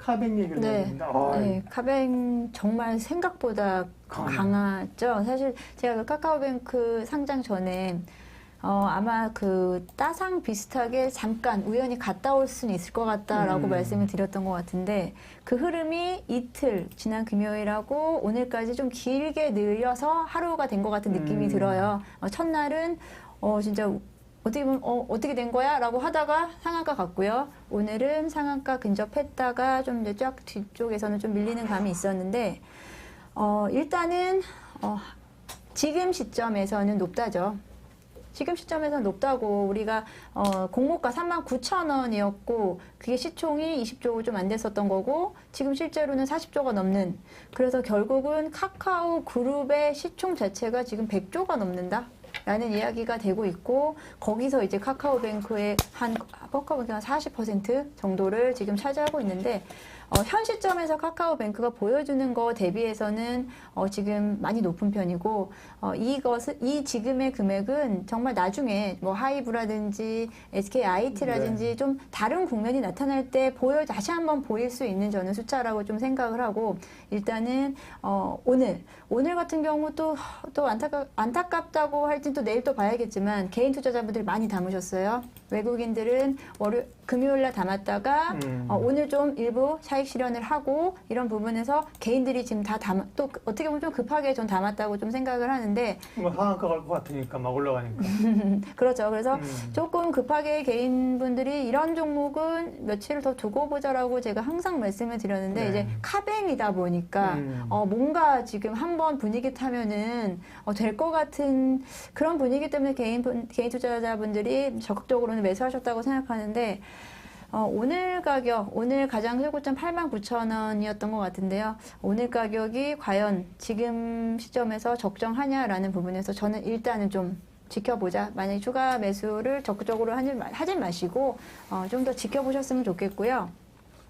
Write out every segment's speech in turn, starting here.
카뱅 얘기를 네. 했는데 아, 네, 카뱅 정말 생각보다 강하네. 강하 죠. 사실 제가 그 카카오뱅크 상장 전에 어, 아마 그 따상 비슷하게 잠깐 우연히 갔다 올 수는 있을 것 같다라고 음. 말씀을 드렸던 것 같은데 그 흐름이 이틀 지난 금요일하고 오늘까지 좀 길게 늘려서 하루가 된 것 같은 느낌이 음. 들어요. 어, 첫날은 어, 진짜 어떻게 보면 어, 어떻게 된 거야? 라고 하다가 상한가 갔고요. 오늘은 상한가 근접했다가 좀 이제 쫙 뒤쪽에서는 좀 밀리는 감이 있었는데 어, 일단은 어, 지금 시점에서는 높다죠. 지금 시점에서는 높다고 우리가 어, 공모가 3만 9천 원이었고 그게 시총이 20조 좀 안 됐었던 거고 지금 실제로는 40조가 넘는 그래서 결국은 카카오 그룹의 시총 자체가 지금 100조가 넘는다. 라는 이야기가 되고 있고 거기서 이제 카카오뱅크의 한 카카오뱅크 한40% 정도를 지금 차지하고 있는데 어, 현 시점에서 카카오뱅크가 보여주는 거 대비해서는 어, 지금 많이 높은 편이고 어, 이것은 이 지금의 금액은 정말 나중에 뭐 하이브라든지 SK IT라든지 네. 좀 다른 국면이 나타날 때 보여 다시 한번 보일 수 있는 저는 숫자라고 좀 생각을 하고 일단은 어, 오늘 오늘 같은 경우 또또 안타깝 안타깝다고 할진 또 내일 또 봐야겠지만 개인 투자자분들이 많이 담으셨어요. 외국인들은 월요 금요일 날 담았다가 음. 어, 오늘 좀 일부 차익 실현을 하고 이런 부분에서 개인들이 지금 다 담아 또 그- 어떻게 보면 좀 급하게 전 담았다고 좀 생각을 하는데 뭐 상한가 갈 것 같으니까 막 올라가니까. 그렇죠. 그래서 음. 조금 급하게 개인분들이 이런 종목은 며칠을 더 두고 보자라고 제가 항상 말씀을 드렸는데 네. 이제 카뱅이다 보니까 음. 어, 뭔가 지금 한번 분위기 타면은 어, 될 것 같은 그런 분위기 때문에 개인 분- 개인 투자자분들이 적극적으로는 매수하셨다고 생각 하는데 어, 오늘 가격, 오늘 가장 최고점 8만 9천 원이었던 것 같은데요. 오늘 가격이 과연 지금 시점에서 적정하냐라는 부분에서 저는 일단은 좀 지켜보자. 만약에 추가 매수를 적극적으로 하지, 마- 하지 마시고 어, 좀 더 지켜보셨으면 좋겠고요.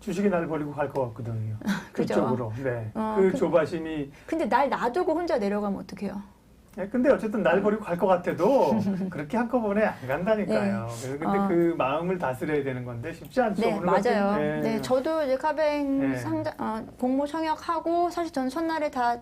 주식이 날 버리고 갈 것 같거든요. 그쪽으로. 네. 어, 그 그- 조바심이. 근데 날 놔두고 혼자 내려가면 어떡해요? 예, 근데 어쨌든 날 버리고 갈 것 같아도 그렇게 한꺼번에 안 간다니까요. 그래서 근데 어. 그 마음을 다스려야 되는 건데 쉽지 않죠. 네, 같은- 맞아요. 네. 네, 저도 이제 카뱅 네. 상자, 어, 공모 청약하고 사실 저는 첫날에 다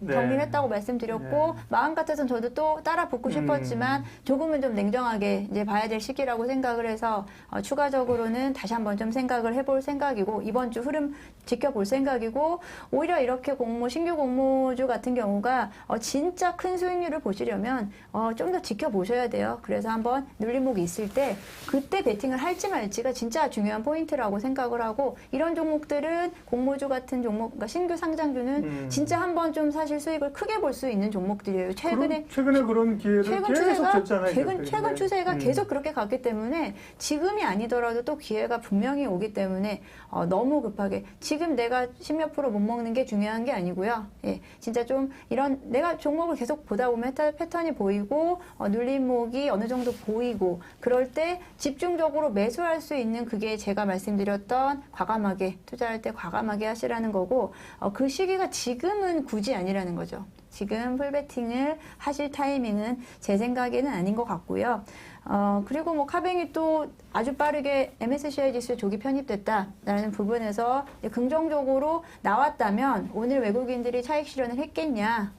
네. 정리를 했다고 말씀드렸고 네. 마음 같아서는 저도 또 따라 붙고 음. 싶었지만 조금은 좀 냉정하게 이제 봐야 될 시기라고 생각을 해서 어, 추가적으로는 다시 한번 좀 생각을 해볼 생각이고 이번 주 흐름 지켜볼 생각이고 오히려 이렇게 공모 신규 공모주 같은 경우가 어, 진짜 큰 수익률을 보시려면 어, 좀 더 지켜보셔야 돼요. 그래서 한번 눌림목이 있을 때 그때 베팅을 할지 말지가 진짜 중요한 포인트라고 생각을 하고 이런 종목들은 공모주 같은 종목, 그러니까 신규 상장주는 음. 진짜 한번 좀 사실 수익을 크게 볼 수 있는 종목들이에요. 최근에 최근에 그런 기회를 최근 계속 추세가 줬잖아요. 최근. 최근 추세가 음. 계속 그렇게 갔기 때문에 지금이 아니더라도 또 기회가 분명히 오기 때문에 어, 너무 급하게 지금 내가 십몇 프로 못 먹는 게 중요한 게 아니고요. 예, 진짜 좀 이런 내가 종목을 계속 보다 보면 패- 패턴이 보이고 어, 눌림목이 어느 정도 보이고 그럴 때 집중적으로 매수할 수 있는 그게 제가 말씀드렸던 과감하게 투자할 때 과감하게 하시라는 거고 어, 그 시기가 지금은 굳이 아니라 는 거죠. 지금 풀베팅을 하실 타이밍은 제 생각에는 아닌 것 같고요. 어, 그리고 뭐 카뱅이 또 아주 빠르게 MSCI 지수에 조기 편입됐다라는 부분에서 긍정적으로 나왔다면 오늘 외국인들이 차익 실현을 했겠냐?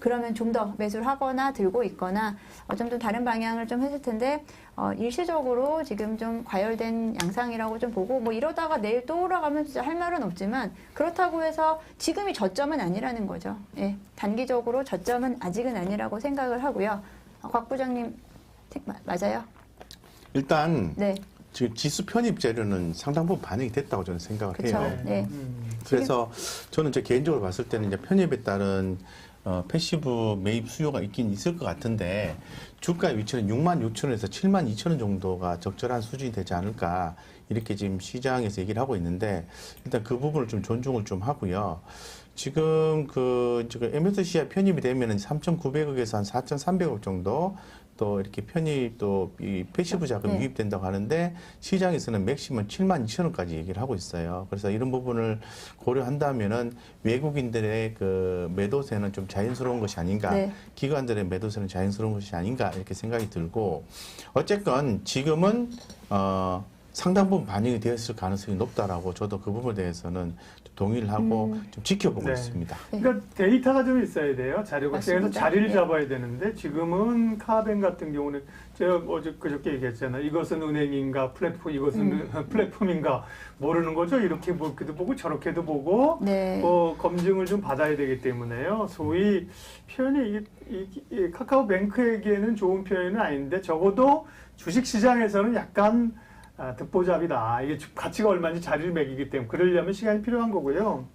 그러면 좀 더 매수를 하거나 들고 있거나 어, 좀더 다른 방향을 좀 했을 텐데 어, 일시적으로 지금 좀 과열된 양상이라고 좀 보고 뭐 이러다가 내일 또 올라가면 진짜 할 말은 없지만 그렇다고 해서 지금이 저점은 아니라는 거죠. 예, 단기적으로 저점은 아직은 아니라고 생각을 하고요. 어, 곽 부장님 맞아요? 일단 네, 지금 지수 편입 재료는 상당 부분 반영이 됐다고 저는 생각을 그쵸. 해요. 네. 음. 그래서 저는 제 개인적으로 봤을 때는 이제 편입에 따른 어, 패시브 매입 수요가 있긴 있을 것 같은데 주가 위치는 6만 6천 원에서 7만 2천 원 정도가 적절한 수준이 되지 않을까 이렇게 지금 시장에서 얘기를 하고 있는데 일단 그 부분을 좀 존중을 좀 하고요. 지금 그 지금 MSCI 편입이 되면 은 3,900억에서 한 4,300억 정도 또 이렇게 편입 또 이 패시브 자금이 네. 유입된다고 하는데 시장에서는 맥시멈 7만 2천 원까지 얘기를 하고 있어요. 그래서 이런 부분을 고려한다면은 외국인들의 그 매도세는 좀 자연스러운 것이 아닌가, 네. 기관들의 매도세는 자연스러운 것이 아닌가 이렇게 생각이 들고 어쨌건 지금은 어 상당 부분 반영이 되었을 가능성이 높다라고 저도 그 부분에 대해서는 좀 동의를 하고 음. 좀 지켜보고 네. 있습니다. 그러니까 데이터가 좀 있어야 돼요. 자료가 그래서 맞습니다. 자리를 네. 잡아야 되는데 지금은 카뱅 같은 경우는 제가 어제 그저께 얘기했잖아요. 이것은 은행인가 플랫폼 이것은 음. 플랫폼인가 모르는 거죠. 이렇게 보기도 보고 저렇게도 보고 네. 어, 검증을 좀 받아야 되기 때문에요. 소위 표현이 이, 이, 이 카카오뱅크에게는 좋은 표현은 아닌데 적어도 주식시장에서는 약간 아, 듣보잡이다. 이게 주- 가치가 얼마인지 자리를 매기기 때문에 그러려면 시간이 필요한 거고요.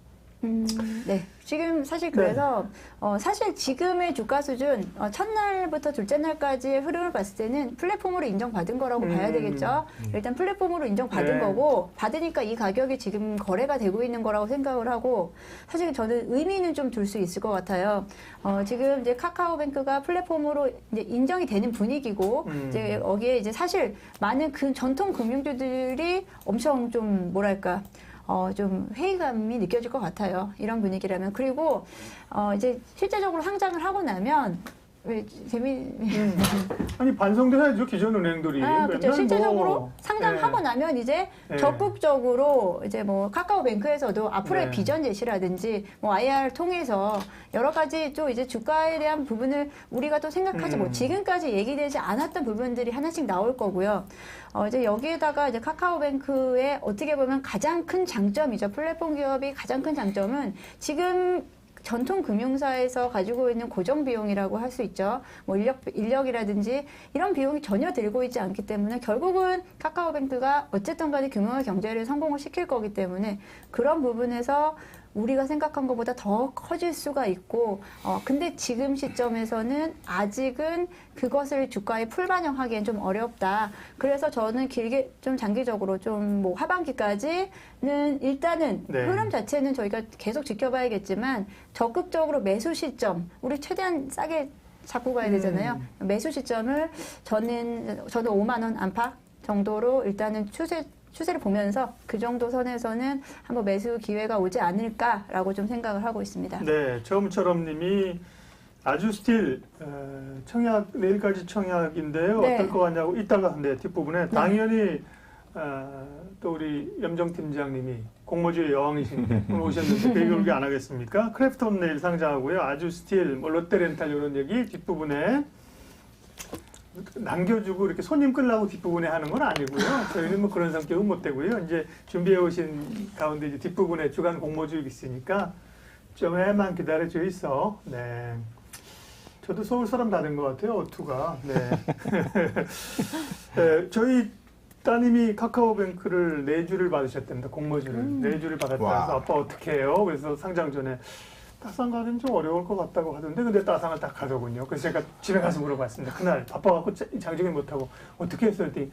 음, 네. 지금 사실 네. 그래서 어, 사실 지금의 주가 수준 어, 첫날부터 둘째 날까지의 흐름을 봤을 때는 플랫폼으로 인정받은 거라고 음. 봐야 되겠죠. 일단 플랫폼으로 인정받은 네. 거고 받으니까 이 가격이 지금 거래가 되고 있는 거라고 생각을 하고 사실 저는 의미는 좀 둘 수 있을 것 같아요. 어, 지금 이제 카카오뱅크가 플랫폼으로 이제 인정이 되는 분위기고 음. 이제 여기에 이제 사실 많은 그 전통 금융주들이 엄청 좀 뭐랄까 어, 좀 회의감이 느껴질 것 같아요. 이런 분위기라면. 그리고, 어, 이제 실제적으로 상장을 하고 나면, 왜, 재미, 음. 아니 반성도 해야죠 기존 은행들이. 아, 그렇죠. 맨날 실제적으로 뭐, 상장하고 네. 나면 이제 네. 적극적으로 이제 뭐 카카오뱅크에서도 앞으로의 네. 비전 제시라든지 뭐 IR 통해서 여러 가지 또 이제 주가에 대한 부분을 우리가 또 생각하지 음. 못 지금까지 얘기되지 않았던 부분들이 하나씩 나올 거고요. 어 이제 여기에다가 이제 카카오뱅크의 어떻게 보면 가장 큰 장점이죠. 플랫폼 기업이 가장 큰 장점은 지금 전통 금융사에서 가지고 있는 고정 비용이라고 할 수 있죠. 뭐 인력 인력이라든지 이런 비용이 전혀 들고 있지 않기 때문에 결국은 카카오뱅크가 어쨌든 간에 금융의 경제를 성공을 시킬 거기 때문에 그런 부분에서 우리가 생각한 것보다 더 커질 수가 있고, 어, 근데 지금 시점에서는 아직은 그것을 주가에 풀반영하기엔 좀 어렵다. 그래서 저는 길게 좀 장기적으로 좀 뭐 하반기까지는 일단은 네. 흐름 자체는 저희가 계속 지켜봐야겠지만 적극적으로 매수 시점, 우리 최대한 싸게 잡고 가야 되잖아요. 매수 시점을 저는 저도 5만 원 안팎 정도로 일단은 추세 추세를 보면서 그 정도 선에서는 한번 매수 기회가 오지 않을까라고 좀 생각을 하고 있습니다. 네, 처음처럼님이 아주 스틸 어, 청약 내일까지 청약인데요. 네. 어떨 것 같냐고 이따가 네 뒷부분에 당연히 어, 또 우리 염정 팀장님이 공모주의 여왕이신데 오늘 오셨는데 그 얘기 안 하겠습니까? 크래프톤 내일 상장하고요. 아주 스틸, 뭐 롯데렌탈 이런 얘기 뒷부분에 남겨주고 이렇게 손님 끌라고 뒷부분에 하는 건 아니고요. 저희는 뭐 그런 성격은 못 되고요. 이제 준비해 오신 가운데 이제 뒷부분에 주간 공모주익 있으니까 좀에만 기다려 줘 있어. 네. 저도 서울 사람 다된것 같아요. 어투가. 네. 네. 저희 따님이 카카오뱅크를 네 주를 받으셨답니다. 공모주를 음. 네 주를 받았다 와. 해서 아빠 어떻게 해요? 그래서 상장 전에 따상 가는 좀 어려울 것 같다고 하던데 근데 따상을 딱 가더군요. 그래서 제가 집에 가서 물어봤습니다. 그날 바빠갖고 자- 장정을 못하고 어떻게 했어요? 그랬더니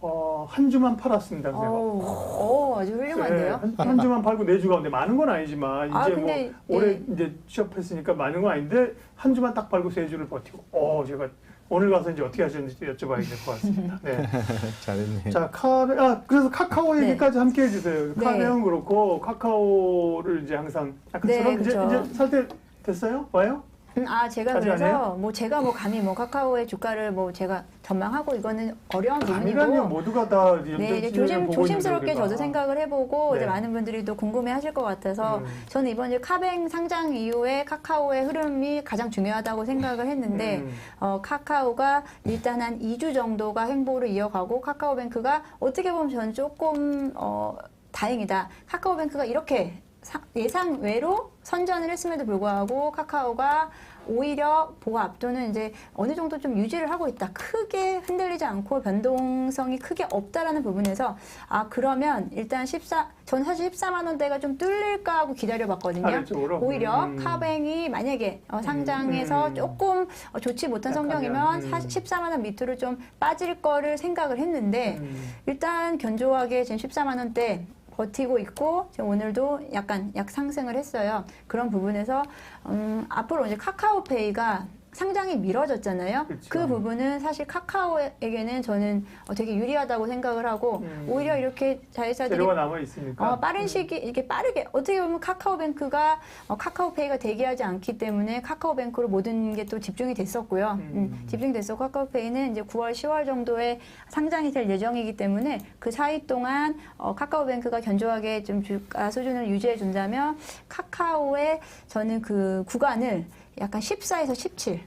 어, 한 주만 팔았습니다. 제가. 어우, 어, 아주 훌륭한데요. 네, 한, 한 주만 팔고 네 주가 근데 많은 건 아니지만 이제 아, 뭐 올해 예. 이제 취업했으니까 많은 건 아닌데 한 주만 딱 팔고 세 주를 버티고 어 제가 오늘 가서 이제 어떻게 하셨는지 여쭤봐야 될 것 같습니다. 네. 잘했네. 자, 카베, 아, 그래서 카카오 네. 얘기까지 함께 해주세요. 네. 카베는 그렇고, 카카오를 이제 항상, 아까처럼 네, 이제, 그쵸. 이제 살 때 됐어요? 와요? 음, 아, 제가 그래서? 뭐 제가 뭐 감히 뭐 카카오의 주가를 뭐 제가 전망하고 이거는 어려운. 부분이고. 모두가 다 네, 이제 조심, 조심스럽게 저도 생각을 해보고 네. 이제 많은 분들이 또 궁금해하실 것 같아서 음. 저는 이번 이제 카뱅 상장 이후에 카카오의 흐름이 가장 중요하다고 생각을 했는데 음. 어, 카카오가 일단 한 2주 정도가 행보를 이어가고 카카오뱅크가 어떻게 보면 저는 조금 어, 다행이다. 카카오뱅크가 이렇게 사- 예상 외로 선전을 했음에도 불구하고 카카오가 오히려 보호 압도는 이제 어느 정도 좀 유지를 하고 있다. 크게 흔들리지 않고 변동성이 크게 없다라는 부분에서 아 그러면 일단 14, 전 사실 14만 원대가 좀 뚫릴까 하고 기다려봤거든요. 오히려 음. 카뱅이 만약에 어, 상장해서 음. 조금 어, 좋지 못한 성적이면 음. 사 14만 원 밑으로 좀 빠질 거를 생각을 했는데 음. 일단 견조하게 지금 14만 원대 버티고 있고 지금 오늘도 약간 약 상승을 했어요. 그런 부분에서 음, 앞으로 이제 카카오페이가 상장이 미뤄졌잖아요. 그렇죠. 그 부분은 사실 카카오에게는 저는 어, 되게 유리하다고 생각을 하고 음. 오히려 이렇게 자회사들이 재료가 남아 있으니까. 어, 빠른 시기 이렇게 빠르게 어떻게 보면 카카오뱅크가 어, 카카오페이가 대기하지 않기 때문에 카카오뱅크로 모든 게 또 집중이 됐었고요. 음. 음, 집중됐어 카카오페이는 이제 9월, 10월 정도에 상장이 될 예정이기 때문에 그 사이 동안 어, 카카오뱅크가 견조하게 좀 주가 수준을 유지해 준다면 카카오의 저는 그 구간을 약간 14에서 17.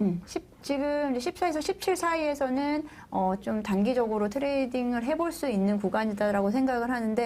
음, 10, 지금 이제 14에서 17 사이에서는 어, 좀 단기적으로 트레이딩을 해볼 수 있는 구간이다라고 생각을 하는데